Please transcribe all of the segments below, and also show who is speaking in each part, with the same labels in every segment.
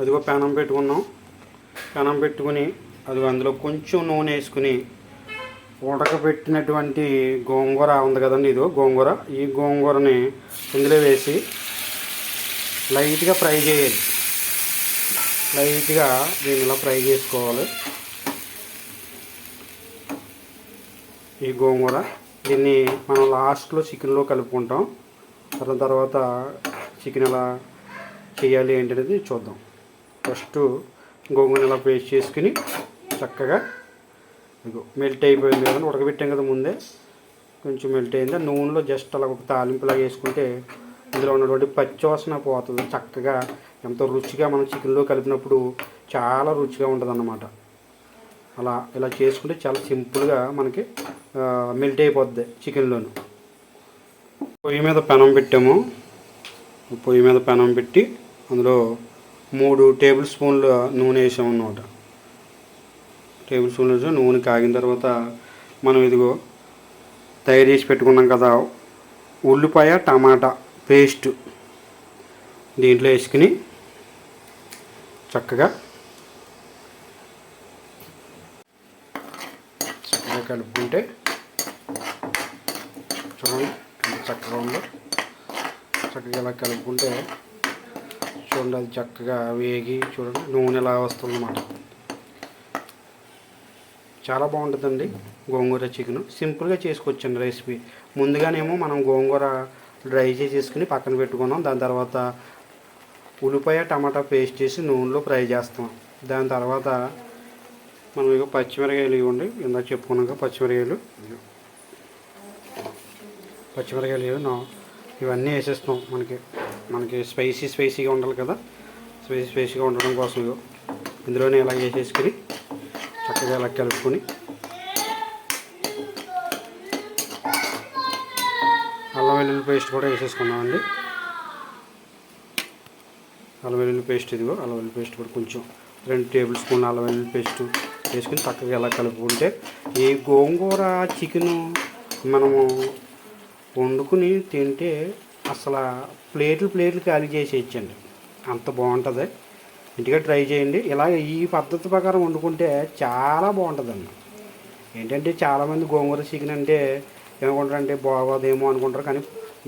Speaker 1: అదిగో పెనం పెట్టుకున్నాం. పెనం పెట్టుకుని అది అందులో కొంచెం నూనె వేసుకుని ఉడకబెట్టినటువంటి గోంగూర ఉంది కదండి ఇదో గోంగూర. ఈ గోంగూరని ఇందులో వేసి లైట్గా ఫ్రై చేయాలి. లైట్గా దీన్ని ఫ్రై చేసుకోవాలి. ఈ గోంగూర దీన్ని మనం లాస్ట్లో చికెన్లో కలుపుకుంటాం. తర్వాత తర్వాత చికెన్ ఎలా చేయాలి ఏంటనేది చూద్దాం. ఫస్ట్ గోంగూర ఇలా పేస్ట్ చేసుకుని చక్కగా ఇదిగో మెల్ట్ అయిపోయింది కదా ఉడకబెట్టాం కదా ముందే. కొంచెం మెల్ట్ అయింది. నూనెలో జస్ట్ అలా ఒక తాలింపులాగా వేసుకుంటే ఇందులో ఉన్నటువంటి పచ్చివాసన పోతుంది. చక్కగా ఎంతో రుచిగా మనం చికెన్లో కలిపినప్పుడు చాలా రుచిగా ఉంటుంది అన్నమాట అలా ఇలా చేసుకుంటే చాలా సింపుల్గా మనకి మెల్ట్ అయిపోద్ది చికెన్లోను. పొయ్యి మీద పెనం పెట్టాము. పొయ్యి మీద పెనం పెట్టి అందులో మూడు టేబుల్ స్పూన్ల నూనె వేసాము అన్నమాట. టేబుల్ స్పూన్లు వేసాం నూనె కాగిన తర్వాత మనం ఇదిగో తయారు చేసి పెట్టుకున్నాం కదా ఉల్లిపాయ టమాటా పేస్ట్ దీంట్లో వేసుకుని చక్కగా చక్కగా కలుపుకుంటే చూడండి చక్కగా ఉందో. చక్కగా ఇలా కలుపుకుంటే చూడండి అది చక్కగా వేగి చూడండి నూనె ఎలా వస్తుందన్నమాట. చాలా బాగుంటుందండి గోంగూర చికెన్. సింపుల్గా చేసుకోవచ్చండి రెసిపీ. ముందుగానేమో మనం గోంగూర డ్రై చేసేసుకుని పక్కన పెట్టుకున్నాం. దాని తర్వాత ఉల్లిపాయ టమాటా పేస్ట్ చేసి నూనెలో ఫ్రై చేస్తాం. దాని తర్వాత మనం ఇక పచ్చిమిరకాయలు ఇవ్వండి. ఇందాక చెప్పుకున్నాక పచ్చిమిరకాయలు. పచ్చిమిరకాయలు ఇవన్నీ వేసేస్తాం మనకి. మనకి స్పైసీ స్పైసీగా ఉండాలి కదా. స్పైసీ స్పైసీగా ఉండడం కోసం ఇందులోనే ఇలా వేసేసుకుని చక్కగా ఇలా కలుపుకొని అల్లం వెల్లుల్లి పేస్ట్ కూడా వేసేసుకున్నామండి. అల్లం వెల్లుల్లి పేస్ట్ ఇదిగో అల్లం వెల్లుల్లి పేస్ట్ కూడా కొంచెం రెండు టేబుల్ స్పూన్ అల్లం వెల్లుల్లి పేస్ట్ వేసుకుని చక్కగా ఎలా కలుపుకుంటే ఈ గోంగూర చికెను మనము వండుకుని తింటే అసలు ప్లేట్లు ప్లేట్లు ఖాళీ చేసేయచ్చండి అంత బాగుంటుంది. ఇంటిగా ట్రై చేయండి. ఇలా ఈ పద్ధతి ప్రకారం వండుకుంటే చాలా బాగుంటుందండి. ఏంటంటే చాలామంది గోంగూర చికెన్ అంటే ఏమనుకుంటారు అంటే బాగోదేమో అనుకుంటారు కానీ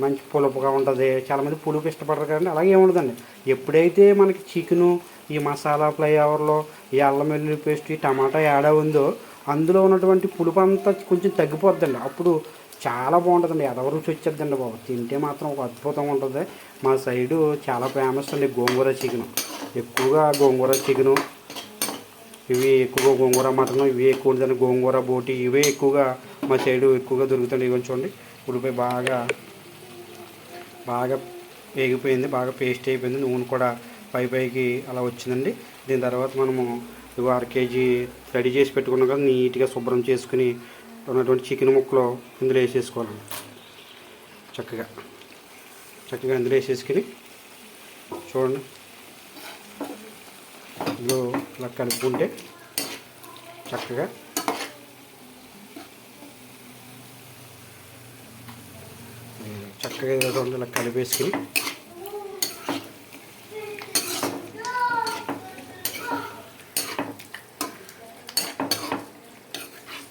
Speaker 1: మంచి పులుపుగా ఉంటుంది. చాలామంది పులుపు ఇష్టపడరు కానీ అలాగే ఏముండదండి ఎప్పుడైతే మనకి చికెను ఈ మసాలా ఫ్లైఓవర్లో ఈ అల్లం వెల్లుల్లి పేస్ట్ ఈ టమాటా యాడ్ ఉందో అందులో ఉన్నటువంటి పులుపు అంతా కొంచెం తగ్గిపోద్దండి. అప్పుడు చాలా బాగుంటుందండి. ఎదవ రుచి వచ్చేద్దండి బాబు. తింటే మాత్రం ఒక అద్భుతంగా ఉంటుంది. మా సైడు చాలా ఫేమస్ అండి గోంగూర చికెన్. ఎక్కువగా గోంగూర చికెను. ఇవి ఎక్కువగా గోంగూర మటన్ ఇవి ఎక్కువ ఉంటుంది గోంగూర బోటి ఇవే ఎక్కువగా మా సైడు ఎక్కువగా దొరుకుతాయి ఇవి చూడండి. ఉడిపోయి బాగా బాగా వేగిపోయింది. బాగా పేస్ట్ అయిపోయింది. నూనె కూడా పై పైకి అలా వచ్చిందండి. దీని తర్వాత మనము ఇవి అర కేజీ రెడీ చేసి పెట్టుకున్నాం కదా. నీట్గా శుభ్రం చేసుకుని ఉన్నటువంటి చికెన్ ముక్కలు ఇందులో వేసేసుకోవాలండి చక్కగా. చక్కగా ఇందులో వేసేసుకుని చూడండి. ఇందులో ఇలా కలుపుకుంటే చక్కగా చక్కగా ఇలా రెండు ఇలా కలిపేసుకుని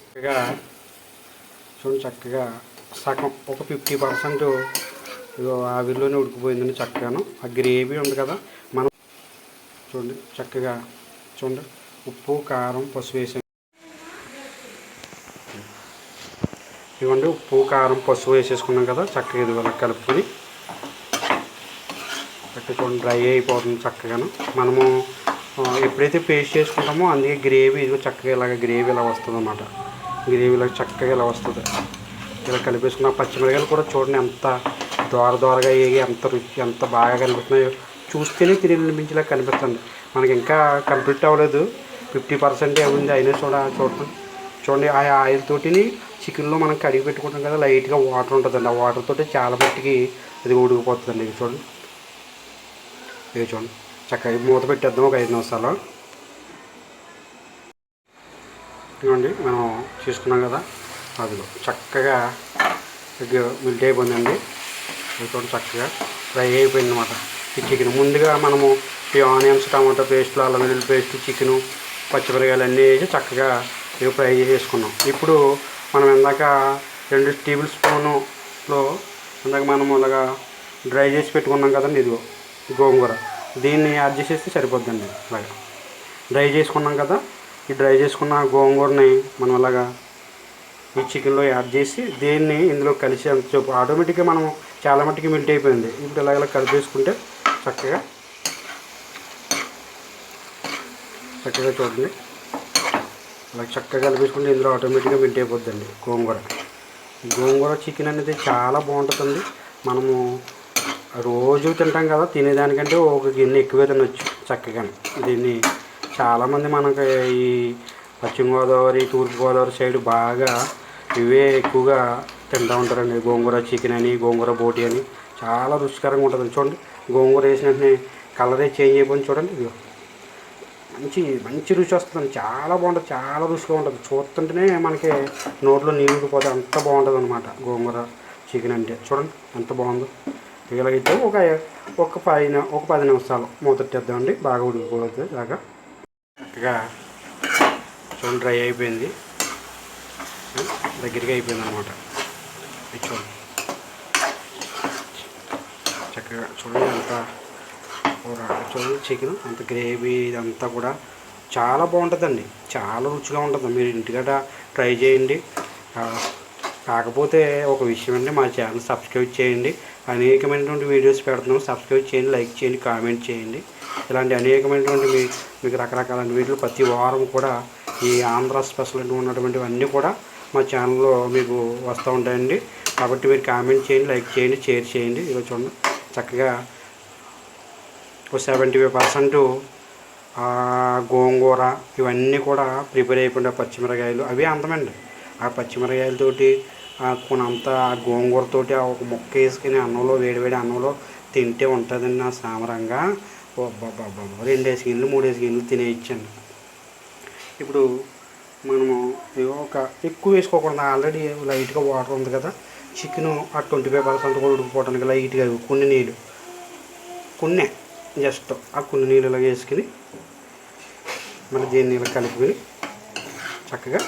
Speaker 1: చక్కగా చక్కగా సగం ఒక ఫిఫ్టీ పర్సెంట్ ఇదిగో ఆవిరిలోనే ఉడికిపోయిందని చక్కగాను. ఆ గ్రేవీ ఉంది కదా మనం చూడండి చక్కగా చూడండి. ఉప్పు కారం పసుపు వేసాం. ఇవ్వండి ఉప్పు కారం పసుపు వేసేసుకున్నాం కదా చక్కగా ఇది ఇలా కలుపుకొని. చక్కగా చూడండి డ్రై అయిపోతుంది చక్కగాను. మనము ఎప్పుడైతే పేస్ట్ చేసుకుంటామో అందుకే గ్రేవీ ఇదిగో చక్కగా ఇలాగ గ్రేవీ ఇలా వస్తుంది అన్నమాట గ్రేవీలో చక్కగా ఇలా వస్తుంది. ఇలా కలిపేసుకున్న పచ్చిమిరకాయలు కూడా చూడండి ఎంత దోర దోరగా వేగి ఎంత రుచి ఎంత బాగా కనిపిస్తున్నాయో. చూస్తేనే తినేలా కనిపిస్తుంది. మనకి ఇంకా కంప్లీట్ అవ్వలేదు. ఫిఫ్టీ పర్సెంట్ ఉంది అయినా చూడ చూడండి చూడండి ఆ ఆయిల్ తోటిని చికెన్లో మనం కడిగి పెట్టుకుంటాం కదా లైట్గా వాటర్ ఉంటుందండి. ఆ వాటర్ తోటి చాలా మట్టికి అది ఉడికిపోతుందండి. ఇది చూడండి. ఇది చూడండి. చక్కగా మూత పెట్టేద్దాం ఒక ఐదు నిమిషాలు. ఇదిగోండి మనం తీసుకున్నాం కదా. అదిలో చక్కగా మిల్ట్ అయిపోయిందండి. ఇది కూడా చక్కగా ఫ్రై అయిపోయింది అనమాట ఈ చికెన్ ముందుగా మనము ఈ ఆనియన్స్ టమాటో పేస్ట్లు అల్లం వెల్లుల్లి పేస్ట్ చికెను పచ్చిమిరకాయలు అన్నీ వేసి చక్కగా ఇవి ఫ్రై చేసుకున్నాం. ఇప్పుడు మనం ఇందాక రెండు టేబుల్ స్పూనులో ఇందాక మనం అలాగా డ్రై చేసి పెట్టుకున్నాం కదండి ఇదిగో గోంగూర. దీన్ని యాడ్ చేసేస్తే సరిపోద్దండి. అలాగా డ్రై చేసుకున్నాం కదా ఈ డ్రై చేసుకున్న గోంగూరని మనం అలాగా ఈ చికెన్లో యాడ్ చేసి దీన్ని ఇందులో కలిసి అంతసేపు ఆటోమేటిక్గా మనం చాలా మట్టుకి మిల్ట్ అయిపోయింది. ఇప్పుడు ఇలాగ ఇలా కలిపేసుకుంటే చక్కగా చక్కగా చూడండి. అలా చక్కగా కలిపేసుకుంటే ఇందులో ఆటోమేటిక్గా మిల్ట్ అయిపోద్దండి గోంగూర గోంగూర చికెన్ అనేది చాలా బాగుంటుందండి. మనము రోజు తింటాం కదా తినేదానికంటే ఒక గిన్నె ఎక్కువే తినొచ్చు చక్కగా దీన్ని చాలామంది మనకి ఈ పశ్చిమ గోదావరి తూర్పుగోదావరి సైడ్ బాగా ఇవే ఎక్కువగా తింటూ ఉంటారండి. గోంగూర చికెన్ అని గోంగూర బోటి అని చాలా రుచికరంగా ఉంటుంది చూడండి గోంగూర వేసిన వెంటనే కలరే చేంజ్ అయిపోయింది చూడండి. ఇదిగో మంచి మంచి రుచి వస్తుంది చాలా బాగుంటుంది చాలా రుచిగా ఉంటుంది. చూస్తుంటేనే మనకి నోట్లో నీళ్ళు పోతే అంత బాగుంటుంది అనమాట గోంగూర చికెన్ అంటే. చూడండి ఎంత బాగుందో. ఇలాగైతే ఒక ఒక పది ఒక పది నిమిషాలు మూతట్టేద్దామండి బాగా ఉడికిపోతుంది. దాకా చక్కగా చూడండి డ్రై అయిపోయింది. దగ్గరికి అయిపోయింది అనమాట చూడండి. చక్కగా చూడండి అంత చూడండి చికెన్ అంత గ్రేవీ ఇదంతా కూడా చాలా బాగుంటుందండి. చాలా రుచిగా ఉంటుంది. మీరు ఇంటికట ట్రై చేయండి. కాకపోతే ఒక విషయం అండి మా ఛానల్ సబ్స్క్రైబ్ చేయండి. అనేకమైనటువంటి వీడియోస్ పెడుతున్నాం. సబ్స్క్రైబ్ చేయండి లైక్ చేయండి కామెంట్ చేయండి. ఇలాంటి అనేకమైనటువంటి మీ మీకు రకరకాల వీటిలో ప్రతి వారం కూడా ఈ ఆంధ్ర స్పెషల్ ఉన్నటువంటివన్నీ కూడా మా ఛానల్లో మీకు వస్తూ ఉంటాయండి. కాబట్టి మీరు కామెంట్ చేయండి లైక్ చేయండి షేర్ చేయండి. ఇలా చూడండి. చక్కగా ఒక సెవెంటీ ఫైవ్ పర్సెంట్ గోంగూర ఇవన్నీ కూడా ప్రిపేర్ అయిపోయిన పచ్చిమిరకాయలు. అవి అందమండి. ఆ పచ్చిమిరకాయలతోటి ఆ ఆ గోంగూరతోటి ఆ ఒక ముక్క వేసుకుని అన్నంలో వేడివేడి అన్నంలో తింటే ఉంటుందండి నా సామరంగా. బాబా రెండేసి గిన్నెలు మూడేసి గిన్నెలు తినేయచ్చండి. ఇప్పుడు మనము ఒక ఎక్కువ వేసుకోకుండా ఆల్రెడీ లైట్గా వాటర్ ఉంది కదా. చికెన్ ఆ ట్వంటీ ఫైవ్ పర్సెంట్ కూడా ఉడికిపోవడానికి లైట్గా కొన్ని నీళ్ళు. కొన్ని జస్ట్ ఆ కొన్ని నీళ్ళు ఇలా వేసుకుని మళ్ళీ దీన్ని ఇలా కలుపుకొని చక్కగా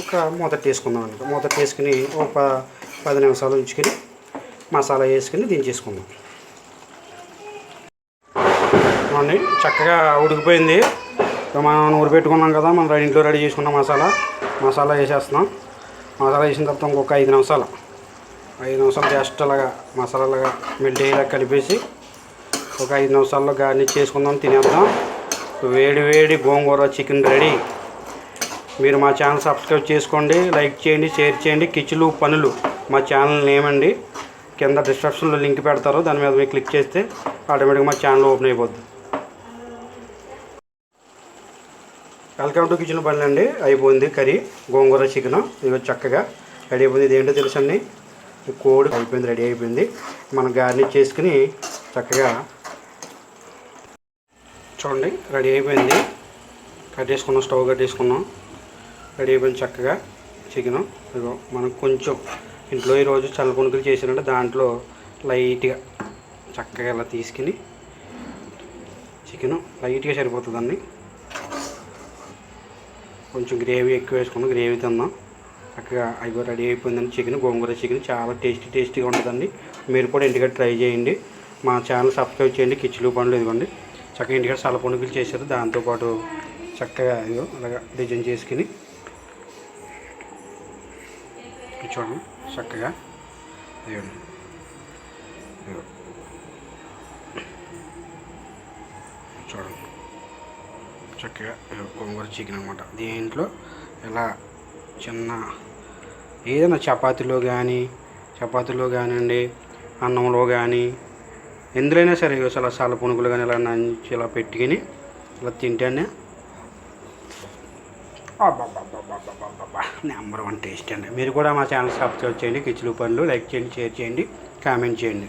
Speaker 1: ఒక మూత వేసుకుందాం అనమాట మూత వేసుకుని ఒక పది నిమిషాలు ఉంచుకొని మసాలా వేసుకుని దించేసుకుందాం. చూడండి చక్కగా ఉడికిపోయింది. మనం నూరు పెట్టుకున్నాం కదా మనం ఇంట్లో రెడీ చేసుకున్న మసాలా. మసాలా వేసేస్తున్నాం. మసాలా వేసిన తర్వాత ఇంకొక ఐదు నిమిషాలు. ఐదు నిమిషాలు జస్ట్ అలాగా మసాలాగా మెల్ట్ అయ్యేలా కలిపేసి ఒక ఐదు నిమిషాల్లో గార్నిష్ చేసుకుందాం తినేద్దాం. వేడి వేడి గోంగూర చికెన్ రెడీ. మీరు మా ఛానల్ సబ్స్క్రైబ్ చేసుకోండి లైక్ చేయండి షేర్ చేయండి. కిచులు పనులు మా ఛానల్ నేమ్ అండి కింద డిస్క్రిప్షన్లో లింక్ పెడతారు దాని మీద మీరు క్లిక్ చేస్తే ఆటోమేటిక్గా మా ఛానల్ ఓపెన్ అయిపోద్ది. వెల్కమ్ టు కిచెన్ పనులు అండి. అయిపోయింది కర్రీ గోంగూర చికెన్. ఇది చక్కగా రెడీ అయిపోయింది. ఇది ఏంటో తెలుసండి కోడి అయిపోయింది రెడీ అయిపోయింది. మనం గార్నిష్ చేసుకుని చక్కగా చూడండి రెడీ అయిపోయింది. కట్టేసుకున్నాం స్టవ్ కట్టేసుకున్నాం రెడీ అయిపోయింది చక్కగా చికెన్. ఇదిగో మనం కొంచెం ఇంట్లో ఈరోజు చల్లపుణుకులు చేసానంటే దాంట్లో లైట్గా చక్కగా ఇలా తీసుకుని చికెను లైట్గా సరిపోతుందండి కొంచెం గ్రేవీ ఎక్కువ వేసుకున్నాం గ్రేవీ తిన్నాం. చక్కగా అవి రెడీ అయిపోయిందండి చికెన్ గోంగూర చికెన్. చాలా టేస్టీ టేస్టీగా ఉంటుందండి మీరు కూడా ఇంటికాడ ట్రై చేయండి. మా ఛానల్ సబ్స్క్రైబ్ చేయండి కిచ్చులు పండ్లు ఇదిగోండి చక్కగా ఇంటికాడ చల్ల పండుగలు చేశారు. దాంతోపాటు చక్కగా ఇదిగో అలాగా డిజైన్ చేసుకుని చూడండి చక్కగా. ఇవ్వండి చూడండి. చక్కగా ఇదిగో గోంగూర చికెన్ అనమాట దీంట్లో ఇలా చిన్న ఏదైనా చపాతీలో కానీ చపాతీలో కానివ్వండి అన్నంలో కానీ ఎందులోనైనా సరే ఇగో చాలా చాలా పునుగులు కానీ ఇలా నంచి ఇలా పెట్టుకుని ఇలా తింటేనే నెంబర్ వన్ టేస్ట్ అండి. మీరు కూడా మా ఛానల్ సబ్స్క్రైబ్ చేయండి. కిచ్చులు పనులు లైక్ చేయండి షేర్ చేయండి కామెంట్ చేయండి.